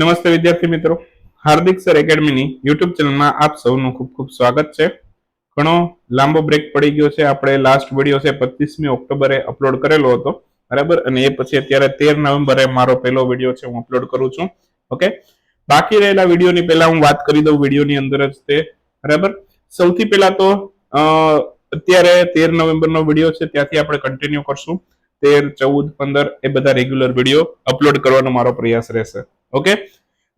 નમસ્તે વિદ્યાર્થી મિત્રો. હાર્દિક સર એકેડમીની યુટ્યુબ ચેનલમાં આપ સૌનું ખૂબ ખૂબ સ્વાગત છે. ઘણો લાંબો બ્રેક પડી ગયો છે. આપણે લાસ્ટ વીડિયો છે પચીસમી ઓક્ટોબરે અપલોડ કરેલો હતો. બરાબર? અને એ પછી અત્યારે તેર નવેમ્બરે મારો પહેલો વીડિયો છે, હું અપલોડ કરું છું. ઓકે? બાકી રહેલા વિડીયોની પહેલા હું વાત કરી દઉં વિડીયોની અંદર જ તે. બરાબર? સૌથી પહેલા તો અત્યારે તેર નવેમ્બરનો વીડિયો છે. ત્યાંથી આપણે કન્ટિન્યુ કરશું. તેર, ચૌદ, પંદર એ બધા રેગ્યુલર વીડિયો અપલોડ કરવાનો મારો પ્રયાસ રહેશે. ઓકે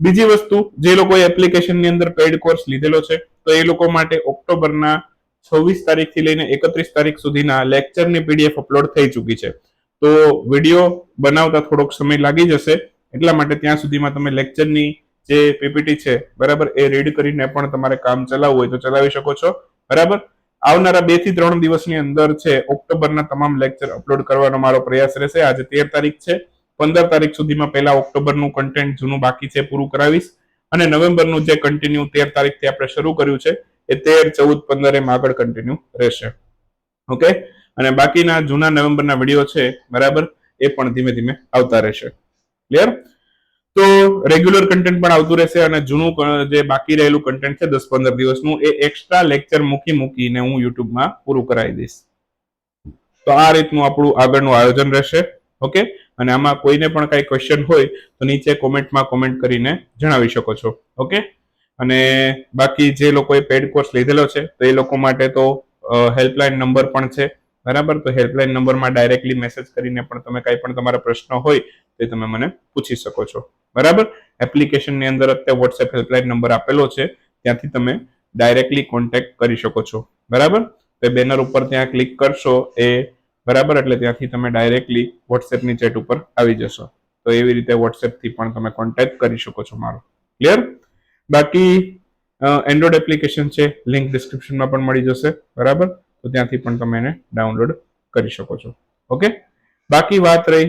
બીજી વસ્તુ, જે લોકોએ એપ્લિકેશનની અંદર પેઇડ કોર્સ લીધેલો છે, તો એ લોકો માટે ઓક્ટોબરના છવ્વીસ તારીખથી લઈને એકત્રીસ તારીખ સુધીના લેક્ચરની પીડીએફ અપલોડ થઈ ચૂકી છે. તો વીડિયો બનાવતા થોડોક સમય લાગી જશે, એટલા માટે ત્યાં સુધીમાં તમે લેક્ચરની જે પીપીટી છે, બરાબર, એ રીડ કરીને પણ તમારે કામ ચલાવવું હોય તો ચલાવી શકો છો, બરાબર? આવનારા બેથી ત્રણ દિવસની અંદર છે, ઓક્ટોબરના તમામ લેક્ચર અપલોડ કરવાનો મારો પ્રયાસ રહેશે. આજે તેર તારીખ છે પંદર તારીખ સુધીમાં પહેલા ઓક્ટોબરનું કન્ટેન્ટ જૂનું બાકી છે પૂરું કરાવીશ. અને નવેમ્બરનું જે કન્ટિન્યુ તેર તારીખથી આપણે શરૂ કર્યું છે, એ તેર, ચૌદ, પંદર એમ આગળ કન્ટિન્યુ રહેશે. ઓકે? અને બાકીના જૂના નવેમ્બરના વીડિયો છે, બરાબર? એ પણ ધીમે ધીમે આવતા રહેશે. ક્લિયર તો રેગ્યુલર કન્ટેન્ટ પણ આવતું રહેશે અને જૂનું જે બાકી રહેલું કન્ટેન્ટ છે, દસ પંદર દિવસનું, એ એક્સ્ટ્રા લેક્ચર મૂકી મૂકીને હું યુટ્યુબમાં પૂરું કરાવી દઈશ. તો આ રીતનું આપણું આગળનું આયોજન રહેશે. ઓકે? અને આમાં કોઈને પણ કાંઈ ક્વેશ્ચન હોય, તો નીચે કોમેન્ટમાં કોમેન્ટ કરીને જણાવી શકો છો. ઓકે? અને બાકી જે લોકોએ પેડ કોર્સ લીધેલો છે, તો એ લોકો માટે તો હેલ્પલાઇન નંબર પણ છે. બરાબર? તો હેલ્પલાઇન નંબરમાં ડાયરેક્ટલી મેસેજ કરીને પણ તમે કાંઈ પણ તમારા પ્રશ્ન હોય, તે તમે મને પૂછી શકો છો. બરાબર? એપ્લિકેશનની અંદર અત્યારે વોટ્સએપ હેલ્પલાઇન નંબર આપેલો છે, ત્યાંથી તમે ડાયરેક્ટલી કોન્ટેક્ટ કરી શકો છો. બરાબર? તો બેનર ઉપર ત્યાં ક્લિક કરશો, એ બરાબર? એટલે ત્યાંથી તમે ડાયરેક્ટલી વોટ્સએપની ચેટ ઉપર આવી જશો. તો એવી રીતે વોટ્સએપથી પણ તમે કોન્ટેક્ટ કરી શકો છો મારો. ક્લિયર બાકી એન્ડ્રોઈડ એપ્લિકેશન છે લિંક ડિસ્ક્રિપ્શનમાં પણ મળી જશે. બરાબર? તો ત્યાંથી પણ તમે એને ડાઉનલોડ કરી શકો છો. ઓકે બાકી વાત રહી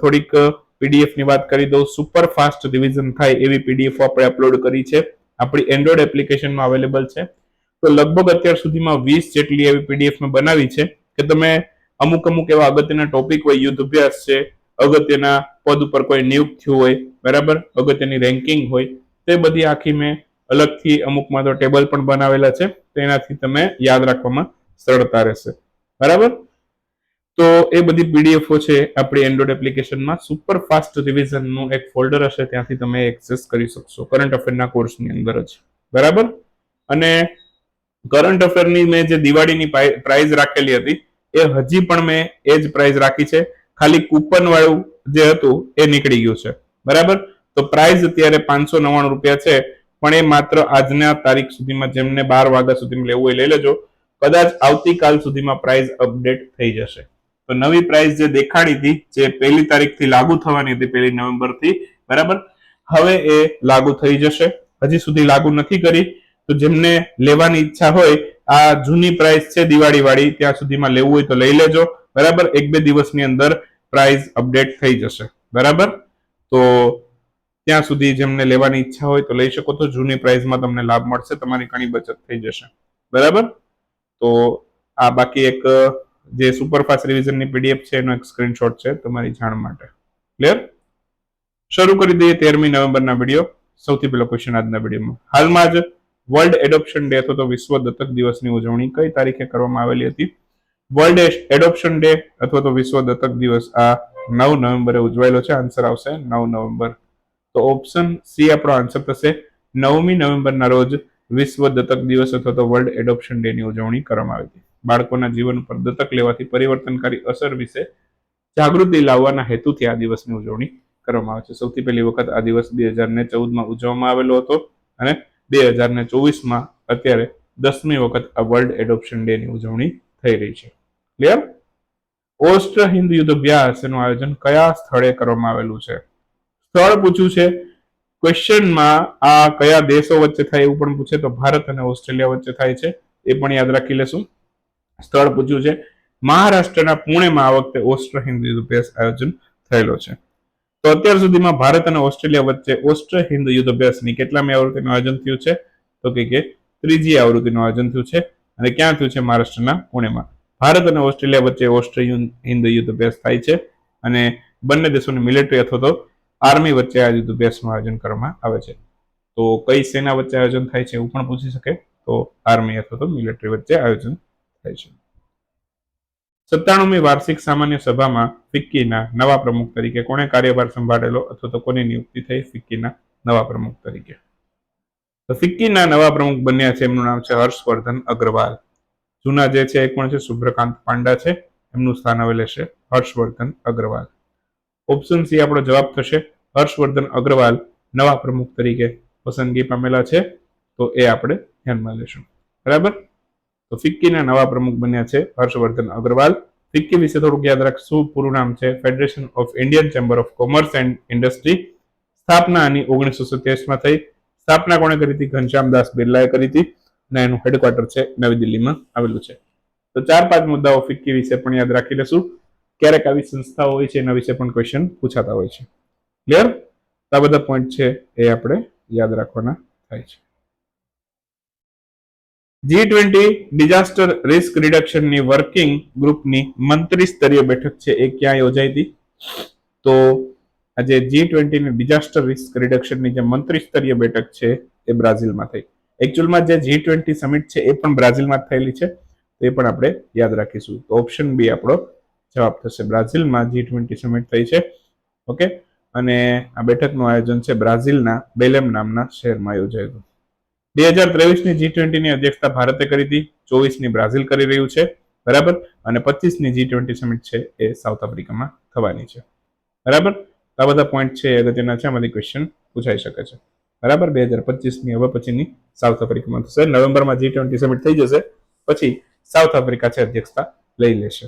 થોડીક પીડીએફની વાત કરી દઉં. સુપર ફાસ્ટ રિવિઝન થાય એવી પીડીએફ આપણે અપલોડ કરી છે. આપણી એન્ડ્રોઈડ એપ્લિકેશનમાં અવેલેબલ છે. તો લગભગ અત્યાર સુધીમાં વીસ જેટલી એવી પીડીએફ મેં બનાવી છે કે તમે અમુક અમુક એવા અગત્યના ટોપિક હોય, યુદ્ધ અભ્યાસ છે, અગત્યના પદ ઉપર કોઈ નિયુક્ત થયું હોય, બરાબર? અગત્યની રેન્કિંગ હોય, તે બધી આખી મેં અલગથી અમુકમાં તો ટેબલ પણ બનાવેલા છે તેનાથી તમે યાદ રાખવામાં સરળતા રહેશે. બરાબર? તો એ બધી પીડીએફો છે, આપણી એન્ડ્રોઈડ એપ્લિકેશનમાં સુપર ફાસ્ટ રિવિઝનનું એક ફોલ્ડર હશે, ત્યાંથી તમે એક્સેસ કરી શકશો કરંટ અફેરના કોર્સની અંદર જ. બરાબર? અને કરંટ અફેરની મેં જે દિવાળીની પ્રાઇઝ રાખેલી હતી એ હજી પણ મેં એ જ પ્રાઇઝ રાખી છે. ખાલી કૂપન વાળું જે હતું એ નીકળી ગયું છે. બરાબર? તો પ્રાઇઝ અત્યારે પાંચસો નવ્વાણું રૂપિયા છે. પણ એ માત્ર આજના તારીખ સુધીમાં જેમને બાર વાગ્યા સુધીમાં લેવું હોય લઈ લેજો. કદાચ આવતીકાલ સુધીમાં પ્રાઇઝ અપડેટ થઈ જશે. તો નવી પ્રાઇસ જે દેખાડી હતી, જે પહેલી તારીખથી લાગુ થવાની હતી, પહેલી નવેમ્બરથી, બરાબર? હવે એ લાગુ થઈ જશે. હજી સુધી લાગુ નથી કરી. તો જેમને લેવાની ઈચ્છા હોય આ જૂની પ્રાઇસ છે દિવાળી વાળી ત્યાં સુધીમાં લેવું હોય તો લઈ લેજો. બરાબર? એક બે દિવસની અંદર પ્રાઇસ અપડેટ થઈ જશે. બરાબર? તો ત્યાં સુધી જેમને લેવાની ઈચ્છા હોય તો લઈ શકો તો જૂની પ્રાઇસમાં તમને લાભ મળશે, તમારી ઘણી બચત થઈ જશે. બરાબર? તો આ બાકી એક, જે સુપરફાસ્ટ રિવિઝનની પીડીએફ છે, એનો એક સ્ક્રીનશોટ છે તમારી જાણ માટે. ક્લિયર શરૂ કરી દઈએ તેરમી નવેમ્બરના વીડિયો. સૌથી પહેલો ક્વેશ્ચન આજના વિડીયોમાં. હાલમાં જ વર્લ્ડ એડોપ્શન ડે અથવા તો વિશ્વ દત્તક દિવસની ઉજવણી કઈ તારીખે કરવામાં આવેલી હતી? વર્લ્ડ એડોપ્શન ડે અથવા તો વિશ્વ દત્તક દિવસ આ નવ નવેમ્બરે ઉજવાયેલો છે. આન્સર આવશે નવ નવેમ્બર. તો ઓપ્શન સી આપણો આન્સર થશે. નવમી નવેમ્બરના રોજ વિશ્વ દત્તક દિવસ અથવા તો વર્લ્ડ એડોપ્શન ડે ની ઉજવણી કરવામાં આવી હતી. બાળકોના જીવન પર દત્તક લેવાથી પરિવર્તનકારી અસર વિશે જાગૃતિ લાવવાના હેતુથી આ દિવસની ઉજવણી કરવામાં આવે છે. સૌથી પહેલી વખત આ દિવસ બે હજાર ને ચૌદમાં ઉજવવામાં આવેલો હતો અને બે હજાર ને ચોવીસમાં અત્યારે દસમી વખત આ વર્લ્ડ એડોપ્શન ડે ની ઉજવણી થઈ રહી છે. ક્લિયર ઓસ્ટ્ર હિન્દ યુદ્ધ અભ્યાસ એનું આયોજન કયા સ્થળે કરવામાં આવેલું છે? સ્થળ પૂછ્યું છે. ક્વેશ્ચનમાં આ કયા દેશો વચ્ચે થાય એવું પણ પૂછે તો ભારત અને ઓસ્ટ્રેલિયા વચ્ચે થાય છે. એ પણ યાદ રાખી લેશું. સ્થળ પૂછ્યું છે. મહારાષ્ટ્રના પુણેમાં આ વખતે ઓસ્ટ્ર હિન્દ યુદ્ધ અભ્યાસ આયોજન થયેલો છે. તો અત્યાર સુધીમાં ભારત અને ઓસ્ટ્રેલિયા વચ્ચે ઓસ્ટ્ર હિન્દ યુદ્ધ અભ્યાસની કેટલામી આવૃત્તિનું આયોજન થયું છે? તો કે ત્રીજી આવૃત્તિનું આયોજન થયું છે અને ક્યાં થયું છે મહારાષ્ટ્રના પુણેમાં? ભારત અને ઓસ્ટ્રેલિયા વચ્ચે ઓસ્ટ્ર હિન્દ યુદ્ધ અભ્યાસ થાય છે અને બંને દેશોની મિલિટરી અથવા તો આર્મી વચ્ચે આ યુદ્ધ અભ્યાસનું આયોજન કરવામાં આવે છે. તો કઈ સેના વચ્ચે આયોજન થાય છે એવું પણ પૂછી શકે? તો આર્મી અથવા તો મિલિટરી વચ્ચે આયોજન થાય છે. સત્તાણુંમી વાર્ષિક સામાન્ય સભામાં ફિક્કીના નવા પ્રમુખ તરીકે કોણે કાર્યભાર સંભાળેલો અથવા તો કોની નિયુક્તિ થઈ ફિક્કીના નવા પ્રમુખ તરીકે? તો ફિક્કીના નવા પ્રમુખ બન્યા છે, એમનું નામ છે હર્ષવર્ધન અગ્રવાલ. જૂના જે છે એ કોણ છે? શુભ્રકાંત પાંડા છે. એમનું સ્થાન હવે લેશે હર્ષવર્ધન અગ્રવાલ. ઓપ્શન સી આપણો જવાબ થશે હર્ષવર્ધન અગ્રવાલ નવા પ્રમુખ તરીકે પસંદગી પામેલા છે. તો એ આપણે ધ્યાનમાં લેશું. બરાબર? તો ફિક્કીના નવા પ્રમુખ બન્યા છે હર્ષવર્ધન અગ્રવાલ. ફિક્કી વિશે થોડુંક યાદ રાખશું. પૂરું નામ છે federation of Indian chamber of commerce and industry સ્થાપના આની ઓગણીસો સત્યાવીસમાં થઈ. સ્થાપના કોણે કરી હતી? ઘનશ્યામદાસ બિરલાએ કરી હતી. અને એનું હેડક્વાર્ટર છે નવી દિલ્હીમાં આવેલું છે. તો ચાર પાંચ મુદ્દાઓ ફિક્કી વિશે પણ યાદ રાખી લેશું ક્યારેક આવી સંસ્થાઓ હોય છે એના વિશે પણ ક્વેશ્ચન પૂછાતા હોય છે. ક્લિયર આ બધા પોઈન્ટ છે એ આપણે યાદ રાખવાના થાય છે. જી ટ્વેન્ટી ડિઝાસ્ટર રિસ્ક રિડક્શનની વર્કિંગ ગ્રુપની મંત્રી સ્તરીય બેઠક છે, એ ક્યાં યોજાઈ હતી? તો આજે જી ટ્વેન્ટીની ડિઝાસ્ટર રિસ્ક રિડક્શનની જે મંત્રી સ્તરીય બેઠક છે, એ બ્રાઝિલમાં થઈ. એકચ્યુઅલમાં જે જી ટ્વેન્ટી સમિટ છે, એ પણ બ્રાઝિલમાં થયેલી છે એ પણ આપણે યાદ રાખીશું. તો ઓપ્શન બી આપણો જવાબ થશે. બ્રાઝિલમાં જી ટ્વેન્ટી સમિટ થઈ છે, ઓકે? અને આ બેઠકનું આયોજન છે બ્રાઝિલના બેલેમ નામના શહેરમાં યોજાયું હતું. બે હજાર ત્રેવીસની જી ટ્વેન્ટીની અધ્યક્ષતા ભારતે કરી હતી, ચોવીસની બ્રાઝિલ કરી રહ્યું છે, બરાબર? અને પચીસની જી ટ્વેન્ટી સમિટ છે એ સાઉથ આફ્રિકામાં થવાની છે. બરાબર? આ બધા પોઈન્ટ છે એ અગત્યના છે, આમાંથી ક્વેશ્ચન પૂછાઈ શકે છે. બરાબર? બે હજાર પચીસની હવે પછીની સાઉથ આફ્રિકામાં થશે. નવેમ્બરમાં જી ટ્વેન્ટી સમિટ થઈ જશે, પછી સાઉથ આફ્રિકા છે અધ્યક્ષતા લઈ લેશે.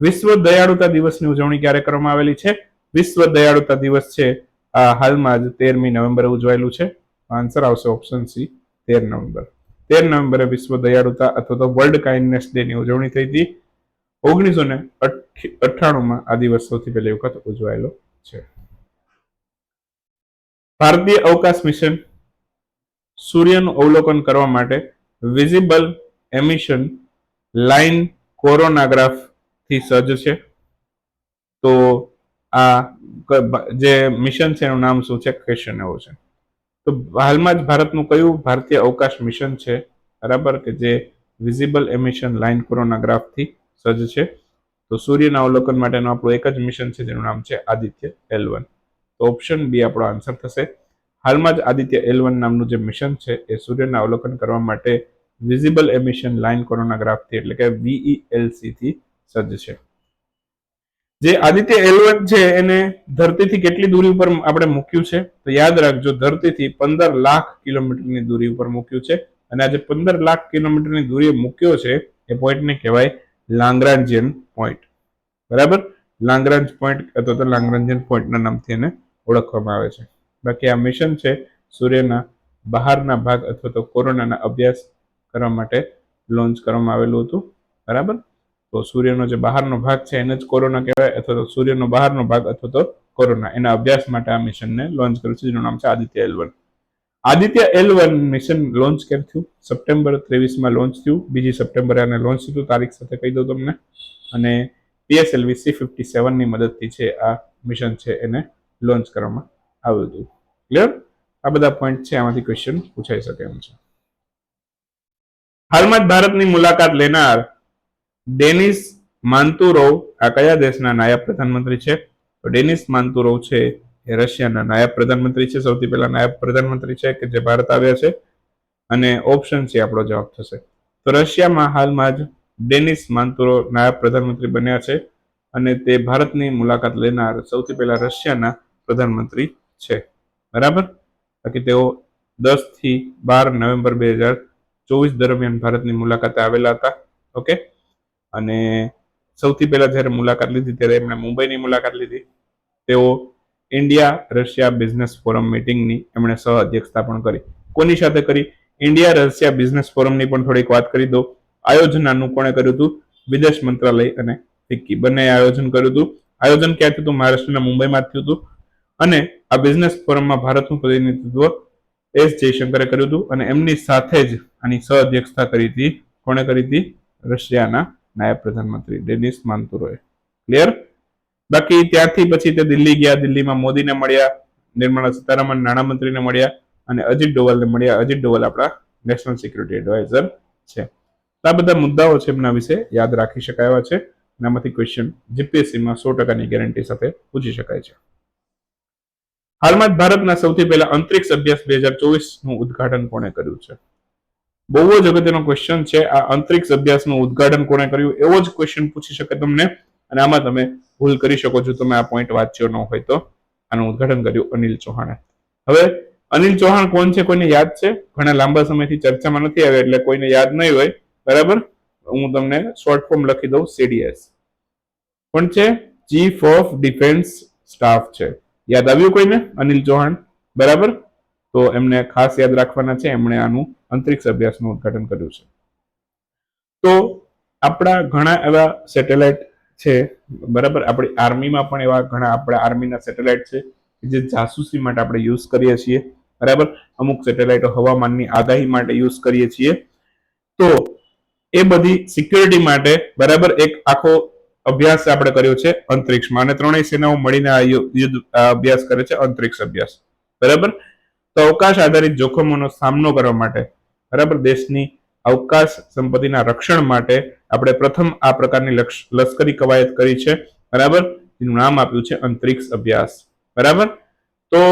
વિશ્વ દયાળુતા દિવસની ઉજવણી ક્યારે કરવામાં આવેલી છે? વિશ્વ દયાળુતા દિવસ છે હાલમાં જ તેરમી નવેમ્બરે ઉજવાયેલું છે. આન્સર આવશે ઓપ્શન સી તેર નવેમ્બર. તેર નવેમ્બરે વિશ્વ દયાળુતા અથવા તો વર્લ્ડ કાઇન્ડનેસ ડે ની ઉજવણી થઈ હતી. ઓગણીસો ને અઠ્ઠાણુંમાં આ દિવસ સૌથી પહેલી વખત ઉજવાયેલો છે. ભારતીય અવકાશ મિશન સૂર્યનું અવલોકન કરવા માટે વિઝિબલ એમિશન લાઇન કોરોનાગ્રાફથી સજ્જ છે. તો આ જે મિશન છે એનું નામ શું છે? ક્વેશ્ચન એવો છે. તો હાલમાં જ ભારતનું કયું ભારતીય અવકાશ મિશન છે? બરાબર? કે જે વિઝિબલ એમિશન લાઇન કોરોનાગ્રાફથી સજ્જ છે. તો સૂર્યના અવલોકન માટેનું આપણું એક જ મિશન છે, જેનું નામ છે આદિત્ય એલ વન તો ઓપ્શન બી આપણો આન્સર થશે. હાલમાં જ આદિત્ય એલ વન નામનું જે મિશન છે, એ સૂર્યના અવલોકન કરવા માટે વિઝિબલ એમિશન લાઇન કોરોનાગ્રાફથી એટલે કે વીઈએલસીથી સજ્જ છે. જે આદિત્ય એલવન છે, એને ધરતીથી કેટલી દૂરી ઉપર આપણે મૂક્યું છે? તો યાદ રાખજો, ધરતીથી પંદર લાખ કિલોમીટરની દૂરી ઉપર મૂક્યું છે. અને આજે પંદર લાખ કિલોમીટરની દૂરીએ મૂક્યો છે, એ પોઈન્ટને કહેવાય લાંગ્રાન્જિયન પોઈન્ટ બરાબર? લાંગ્રાન્જ પોઈન્ટ અથવા તો લાંગ્રાન્જિયન પોઈન્ટના નામથી એને ઓળખવામાં આવે છે. બાકી આ મિશન છે સૂર્યના બહારના ભાગ અથવા તો કોરોનાના અભ્યાસ કરવા માટે લોન્ચ કરવામાં આવેલું હતું. બરાબર? તો સૂર્યનો જે બહારનો ભાગ છે, એને જ કોરોના કહેવાય અથવા તો સૂર્યનો બહારનો ભાગ અથવા તો કોરોના. એના અભ્યાસ માટે આ મિશનને લોન્ચ કર્યું છે, જેનું નામ છે Aditya L one Aditya L one mission launch ક્યારે થયું? સપ્ટેમ્બર ત્રેવીસમાં લોન્ચ થયું. બીજી સપ્ટેમ્બરે આને લોન્ચ થયું તારીખ સાથે કહી દઉં તમને. અને પીએસએલવી સી ફિફ્ટી સેવનની મદદથી છે આ મિશન છે એને લોન્ચ કરવામાં આવ્યું હતું. ક્લિયર આ બધા પોઈન્ટ છે. આમાંથી ક્વેશ્ચન પૂછાઈ શકે એમ છે. હાલમાં જ ભારતની મુલાકાત લેનાર ડેનિસ માન્તુરોવ, આ કયા દેશના નાયબ પ્રધાનમંત્રી છે? તો ડેનિસ માન્તુરોવ છે એ રશિયાના નાયબ પ્રધાનમંત્રી છે, સૌથી પહેલા નાયબ પ્રધાનમંત્રી છે કે જે ભારત આવ્યા છે? અને ઓપ્શન છે આપણો જવાબ થશે. તો રશિયામાં હાલમાં જ ડેનિસ માન્તુરો નાયબ પ્રધાનમંત્રી બન્યા છે અને તે ભારતની મુલાકાત લેનાર સૌથી પહેલા રશિયાના પ્રધાનમંત્રી છે. બરાબર? બાકી તેઓ દસથી બાર નવેમ્બર બે હજાર ચોવીસ દરમિયાન ભારતની મુલાકાતે આવેલા હતા. ઓકે? અને સૌથી પહેલા જ્યારે મુલાકાત લીધી ત્યારે એમણે મુંબઈની મુલાકાત લીધી. તેઓ ઇન્ડિયા રશિયા બિઝનેસ ફોરમ મિટિંગની એમણે સહ અધ્યક્ષતા પણ કરી. કોની સાથે કરી? ઇન્ડિયા રશિયા બિઝનેસ ફોરમની પણ થોડીક વાત કરી દો. આયોજનાનું કોણે કર્યું હતું? વિદેશ મંત્રાલય અને ફિક્કી. બંને આયોજન કર્યું હતું. આયોજન ક્યાં થયું હતું? મહારાષ્ટ્રના મુંબઈમાં થયું હતું. અને આ બિઝનેસ ફોરમમાં ભારતનું પ્રતિનિધિત્વ એસ જયશંકરે કર્યું હતું અને એમની સાથે જ આની સહ અધ્યક્ષતા કરી હતી. કોણે કરી હતી? રશિયાના નાયબ પ્રધાનમંત્રી ડેનિસ માનતુરોએ. ક્લિયર બાકી ત્યારથી પછી તે દિલ્હી ગયા, દિલ્હીમાં મોદીને મળ્યા, નિર્મલા સીતારામન નાણામંત્રીને મળ્યા અને અજીત ડોવલને મળ્યા. અજીત ડોવલ આપણા નેશનલ સિક્યુરિટી એડવાઇઝર છે. આ બધા મુદ્દાઓ છે એમના વિશે યાદ રાખી શકાય એવા છે. એનામાંથી ક્વેશ્ચન જીપીએસસીમાં સો ટકાની ગેરંટી સાથે પૂછી શકાય છે. હાલમાં જ ભારતના સૌથી પહેલા અંતરિક્ષ અભ્યાસ બે હજાર ચોવીસનું ઉદઘાટન કોણે કર્યું છે? બહુ જ અગત્યનો ક્વેશ્ચન છે. આ અંતરિક્ષ અભ્યાસનું ઉદઘાટન કોણે કર્યું? એવો જ ક્વેશ્ચન પૂછી શકે તમને. અને આમાં તમે ભૂલ કરી શકો છો. તમે આ પોઈન્ટ વાંચ્યો ન હોય તો આનું ઉદઘાટન કર્યું અનિલ ચૌહાણે. હવે અનિલ ચૌહાણ કોણ છે કોઈને યાદ છે? ઘણા લાંબા સમયથી ચર્ચામાં નથી આવ્યા એટલે કોઈને યાદ નહીં હોય. બરાબર? હું તમને શોર્ટ ફોર્મ લખી દઉં. સીડીએસ પણ છે? ચીફ ઓફ ડિફેન્સ સ્ટાફ છે. યાદ આવ્યું કોઈને? અનિલ ચૌહાણ. બરાબર? તો એમને ખાસ યાદ રાખવાના છે. એમણે આનું અંતરિક્ષ અભ્યાસનું ઉદઘાટન કર્યું છે. તો આપણા ઘણા એવા સેટેલાઇટ છે, બરાબર? આપણી આર્મીમાં પણ એવા ઘણા આપણા આર્મીના સેટેલાઇટ છે જે જાસૂસી માટે આપણે યુઝ કરીએ છીએ, બરાબર? અમુક સેટેલાઇટો હવામાનની આગાહી માટે યુઝ કરીએ છીએ. તો એ બધી સિક્યુરિટી માટે, બરાબર, એક આખો અભ્યાસ આપણે કર્યો છે અંતરિક્ષમાં. અને ત્રણેય સેનાઓ મળીને આ યુદ્ધ અભ્યાસ કરે છે અંતરિક્ષ અભ્યાસ. બરાબર? તો અવકાશ આધારિત જોખમોનો સામનો કરવા માટે, બરાબર, દેશની અવકાશ સંપત્તિના રક્ષણ માટે આપણે પ્રથમ આ પ્રકારની લશ્કરી કવાયત કરી છે, બરાબર? એનું નામ આપ્યું છે અંતરિક્ષ અભ્યાસ, બરાબર? તો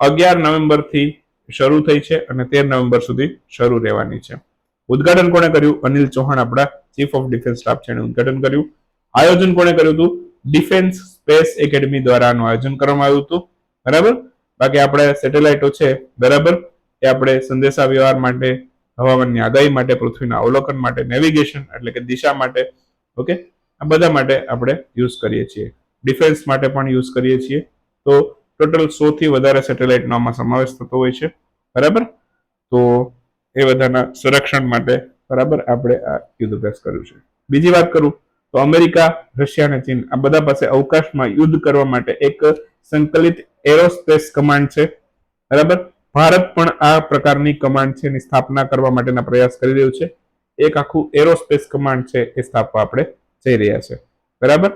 અગિયાર નવેમ્બરથી શરૂ થઈ છે અને તેર નવેમ્બર સુધી શરૂ રહેવાની છે. ઉદઘાટન કોણે કર્યું? અનિલ ચૌહાણ, આપણા ચીફ ઓફ ડિફેન્સ સ્ટાફ છે ઉદઘાટન કર્યું. આયોજન કોણે કર્યું હતું? ડિફેન્સ સ્પેસ એકેડમી દ્વારા આનું આયોજન કરવામાં આવ્યું હતું, બરાબર? બાકી આપણે સેટેલાઇટો છે, બરાબર? એ આપણે સંદેશા વ્યવહાર માટે, હવામાનની આગાહી માટે, પૃથ્વીના અવલોકન માટે નેવિગેશન એટલે કે દિશા માટે ઓકે આ બધા માટે આપણે યુઝ કરીએ છીએ. ડિફેન્સ માટે પણ યુઝ કરીએ છીએ. તો ટોટલ સો થી વધારે સેટેલાઇટનો આમાં સમાવેશ થતો હોય છે, બરાબર? તો એ બધાના સંરક્ષણ માટે, બરાબર, આપણે આ યુદ્ધ અભ્યાસ કર્યું છે. બીજી વાત કરું, તો અમેરિકા, રશિયા અને ચીન આ બધા પાસે અવકાશમાં યુદ્ધ કરવા માટે એક સંકલિત એરોસ્પેસ કમાન્ડ છે. બરાબર? ભારત પણ આ પ્રકારની કમાન્ડ છે એની સ્થાપના કરવા માટેના પ્રયાસ કરી રહ્યું છે. એક આખું એરોસ્પેસ કમાન્ડ છે એ સ્થાપવા આપણે જઈ રહ્યા છે. બરાબર?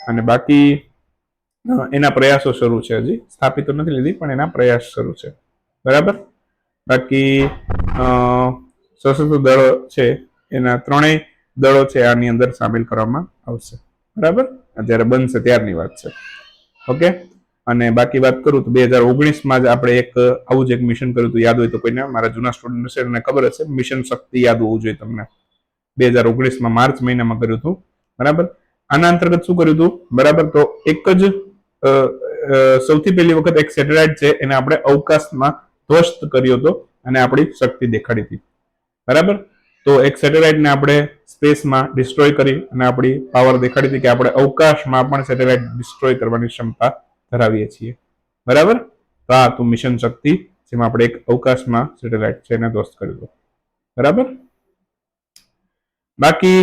અને બાકી એના પ્રયાસો શરૂ છે હજી. સ્થાપિત નથી લીધી, પણ એના પ્રયાસ શરૂ છે. બરાબર? બાકી સશસ્ત્ર દળો છે, એના ત્રણેય દળો છે આની અંદર સામેલ કરવામાં આવશે. બરાબર? જ્યારે બનશે ત્યારની વાત છે. ઓકે? અને બાકી વાત કરું તો બે હજાર ઓગણીસમાં જ આપણે એક આવું જ એક મિશન કર્યું હતું. યાદ હોય તો કોઈને, મારા જૂના સ્ટુડન્ટ છે એને ખબર હશે. મિશન શક્તિ યાદ હોવું જોઈએ તમને. બે હજાર ઓગણીસમાં માર્ચ મહિનામાં કર્યું હતું. બરાબર? આના અંતર્ગત શું કર્યું હતું? બરાબર? તો એક જ સૌથી પહેલી વખત એક સેટેલાઇટ છે, એને આપણે અવકાશમાં ધ્વસ્ત કર્યો હતો અને આપણી શક્તિ દેખાડી હતી. બરાબર? તો એક સેટેલાઇટને આપણે સ્પેસમાં ડિસ્ટ્રોય કરી અને આપણી પાવર દેખાડી હતી કે આપણે અવકાશમાં પણ સેટેલાઇટ ડિસ્ટ્રોય કરવાની ક્ષમતા ધરાવીએ છીએ. બરાબર? તો આ હતું મિશન શક્તિ, જેમાં આપણે એક અવકાશમાં સેટેલાઇટ છે એને દોસ્ત કર્યું બરાબર? બાકી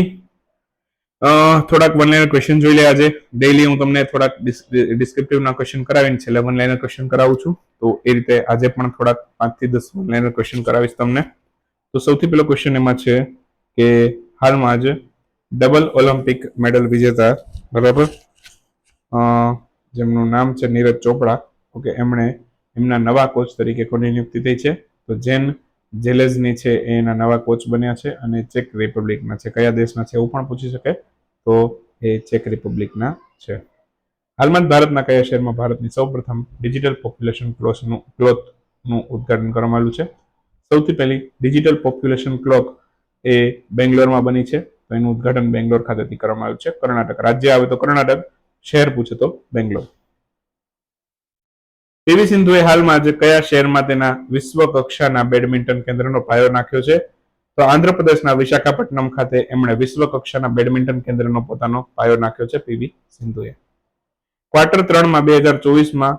થોડાક વન લાઇનર ક્વેશ્ચન જોઈ લે આજે. ડેઈલી હું તમને થોડાક ડિસ્ક્રિપ્ટિવના ક્વેશ્ચન કરાવીને છેલ્લે વન લાઇનર ક્વેશ્ચન કરાવું છું. તો એ રીતે આજે પણ થોડાક પાંચથી દસ વન લાઇનર ક્વેશ્ચન કરાવીશ તમને. તો સૌથી પહેલો ક્વેશ્ચન એમાં છે કે, હાલમાં જ ડબલ ઓલિમ્પિક મેડલ વિજેતા, બરાબર? જેમનું નામ છે નીરજ ચોપડા, ઓકે, એમણે એમના નવા કોચ તરીકે કોની નિયુક્તિ થઈ છે? તો જેન જેલેઝની છે એ એના નવા કોચ બન્યા છે અને ચેક રિપબ્લિકના છે. કયા દેશના છે એવું પણ પૂછી શકે? તો એ ચેક રિપબ્લિકના છે. હાલમાં જ ભારતના કયા શહેરમાં ભારતની સૌપ્રથમ ડિજિટલ પોપ્યુલેશન ક્લોસનું ક્લોથનું ઉદ્ઘાટન કરવામાં આવ્યું છે? સૌથી પહેલી ડિજિટલ પોપ્યુલેશન ક્લોક એ બેંગ્લોરમાં બની છે. તો એનું ઉદઘાટન બેંગ્લોર ખાતેથી કરવામાં આવ્યું છે. કર્ણાટક રાજ્ય આવે તો કર્ણાટક. શહેર પૂછે તો બેંગ્લોર. પીવી સિંધુએ હાલમાં જ કયા શહેરમાં તેના વિશ્વ કક્ષાના બેડમિન્ટન કેન્દ્રનો પાયો નાખ્યો છે? તો આંધ્રપ્રદેશના વિશાખાપટ્ટનમ ખાતે એમણે વિશ્વ કક્ષાના બેડમિન્ટન કેન્દ્રનો પોતાનો પાયો નાખ્યો છે પીવી સિંધુએ. ક્વાર્ટર ત્રણમાં બે હજાર ચોવીસમાં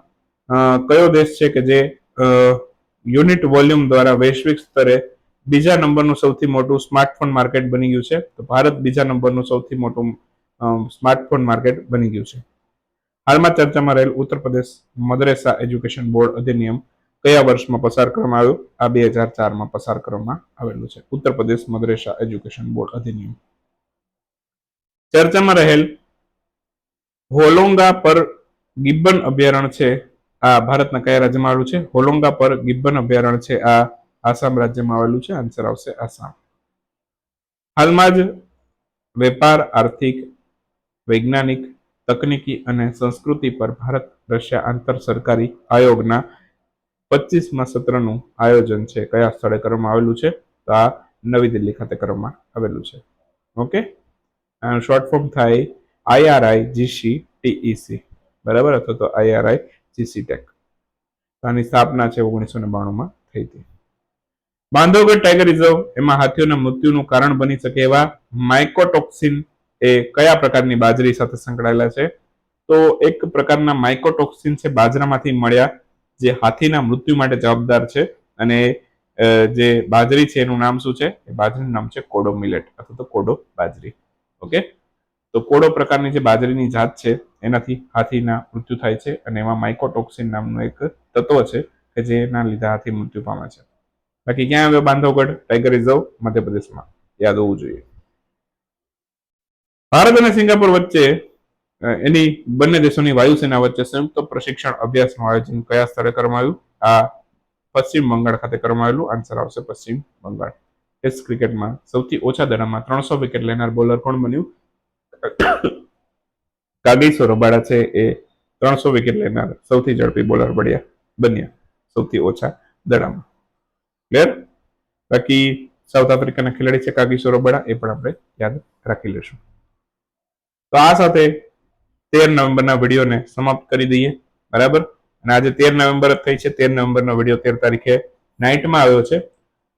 કયો દેશ છે કે જે યુનિટ વોલ્યુમ દ્વારા વૈશ્વિક સ્તરે બીજા નંબરનું સૌથી મોટું સ્માર્ટફોન માર્કેટ બની ગયું છે? તો ભારત બીજા નંબરનું સૌથી મોટું સ્માર્ટફોન માર્કેટ બની ગયું છે. હાલમાં ચર્ચામાં રહેલ ઉત્તર પ્રદેશ મદરેસા એજ્યુકેશન બોર્ડ અધિનિયમ કયા વર્ષમાં પસાર કરવામાં આવ્યું? આ બે હજાર ચારમાં પસાર કરવામાં આવેલું છે. ઉત્તર પ્રદેશ મદરેસા એજ્યુકેશન બોર્ડ અધિનિયમ. ચર્ચામાં રહેલ હોલોંગા પર ગિબ્બન અભયારણ્ય છે. આ ભારતના કયા રાજ્યમાં આવેલું છે? હોલોંગા પર ગિબ્બન અભયારણ્ય છે. આ આસામ રાજ્યમાં આવેલું છે. આન્સર આવશે આસામ. હાલમાં જ વેપાર, આર્થિક વૈજ્ઞાનિક, તકનીકી અને સંસ્કૃતિ પર ભારત, રશિયા આંતર સરકારી આયોગના પચીસમાં સત્રનું આયોજન છે. કયા સ્થળે કરવામાં આવેલું છે? તો આ નવી દિલ્હી ખાતે કરવામાં આવેલું છે. ઓકે? શોર્ટ ફોર્મ થાય આઈઆરઆઈ જીસી ટીઈસી બરાબર? અથવા તો આઈઆરઆઈ જીસી ટેક. આની સ્થાપના છે ઓગણીસો ને બાણુંમાં થઈ હતી. બાંધવગઢ ટાઈગર રિઝર્વ, એમાં હાથીઓના મૃત્યુનું કારણ બની શકે એવા માઇકોટોક્સિન એ કયા પ્રકારની બાજરી સાથે સંકળાયેલા છે? તો એક પ્રકારના માઇકોટોક્સિન છે, બાજરામાંથી મળ્યા, જે હાથીના મૃત્યુ માટે જવાબદાર છે અને જે બાજરી છે એનું નામ શું છે? એ બાજરીનું નામ છે કોડો મિલેટ, અથવા તો કોડો બાજરી. ઓકે? તો કોડો પ્રકારની જે બાજરીની જાત છે, એનાથી હાથીના મૃત્યુ થાય છે અને એમાં માઇકોટોક્સિન નામનું એક તત્વ છે કે જેના લીધે હાથી મૃત્યુ પામે છે. બાકી ક્યાં આવ્યો બાંધવગઢ? ટાઈગર રિઝર્વ મધ્યપ્રદેશમાં. યાદ હોવું જોઈએ. ભારત અને સિંગાપુર વચ્ચે એની બંને દેશોની વાયુસેના વચ્ચે સંયુક્ત પ્રશિક્ષણ અભ્યાસનું આયોજન કયા સ્થળે કરવામાં આવ્યું? આ પશ્ચિમ બંગાળ ખાતે કરવામાં આવેલું. આન્સર આવશે પશ્ચિમ બંગાળ. ટેસ્ટ ક્રિકેટમાં સૌથી ઓછા દડામાં ત્રણસો વિકેટ લેનાર બોલર કોણ બન્યું? કાગીસો રબાડા છે. એ ત્રણસો વિકેટ લેનાર સૌથી ઝડપી બોલર બન્યા બન્યા સૌથી ઓછા દડામાં. ક્લિયર બાકી સાઉથ આફ્રિકાના ખેલાડી છે કાગીસો રબાડા. એ પણ આપણે યાદ રાખી લેશું તો આ સાથે તેર નવેમ્બરના વિડીયોને સમાપ્ત કરી દઈએ, બરાબર? અને આજે તેર નવેમ્બર જ થઈ છે. તેર નવેમ્બરનો વીડિયો તેર તારીખે નાઇટમાં આવ્યો છે.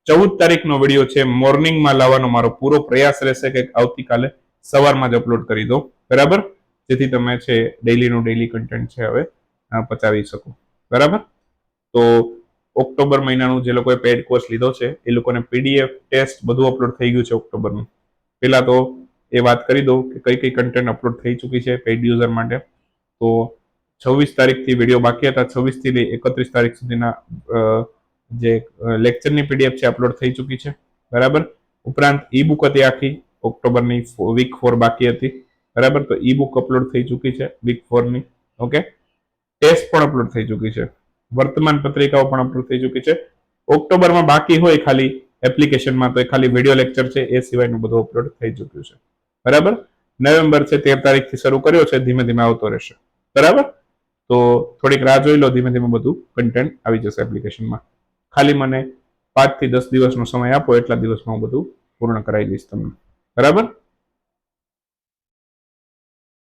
ચૌદ તારીખનો વીડિયો છે. મોર્નિંગમાં લાવવાનો મારો પૂરો પ્રયાસ રહેશે કે આવતીકાલે સવારમાં જ અપલોડ કરી દો બરાબર? જેથી તમે છે ડેઈલીનું ડેઈલી કન્ટેન્ટ છે હવે પચાવી શકો, બરાબર? તો ઓક્ટોબર મહિનાનું જે લોકોએ પેડ કોર્સ લીધો છે, એ લોકોને પીડીએફ ટેસ્ટ બધું અપલોડ થઈ ગયું છે ઓક્ટોબરનું. પહેલાં તો એ વાત કરી દઉં કે કઈ કઈ કન્ટેન્ટ અપલોડ થઈ ચૂકી છે પેઇડ યુઝર માટે. તો છવ્વીસ તારીખથી વીડિયો બાકી હતા. છવ્વીસથી લઈ એકત્રીસ તારીખ સુધીના જે લેક્ચરની પીડીએફ છે અપલોડ થઈ ચૂકી છે. બરાબર? ઉપરાંત ઈ બુક હતી આખી, ઓક્ટોબરની વીક ફોર બાકી હતી. બરાબર? તો ઈ બુક અપલોડ થઈ ચૂકી છે વીક ફોરની ઓકે? ટેસ્ટ પણ અપલોડ થઈ ચૂકી છે. વર્તમાન પત્રિકાઓ પણ અપલોડ થઈ ચૂકી છે. ઓક્ટોબરમાં બાકી હોય ખાલી એપ્લિકેશનમાં તો એ ખાલી વીડિયો લેક્ચર છે, એ સિવાયનું બધું અપલોડ થઈ ચૂક્યું છે. બરાબર? નવેમ્બર છે, તેર તારીખથી શરૂ કર્યો છે, ધીમે ધીમે આવતો રહેશે. બરાબર? તો થોડીક રાહ જોઈ લો, ધીમે ધીમે બધું કન્ટેન્ટ આવી જશે એપ્લિકેશનમાં ખાલી મને પાંચથી દસ દિવસનો સમય આપો, એટલા દિવસમાં હું બધું પૂર્ણ કરાવી દઈશ તમને. બરાબર?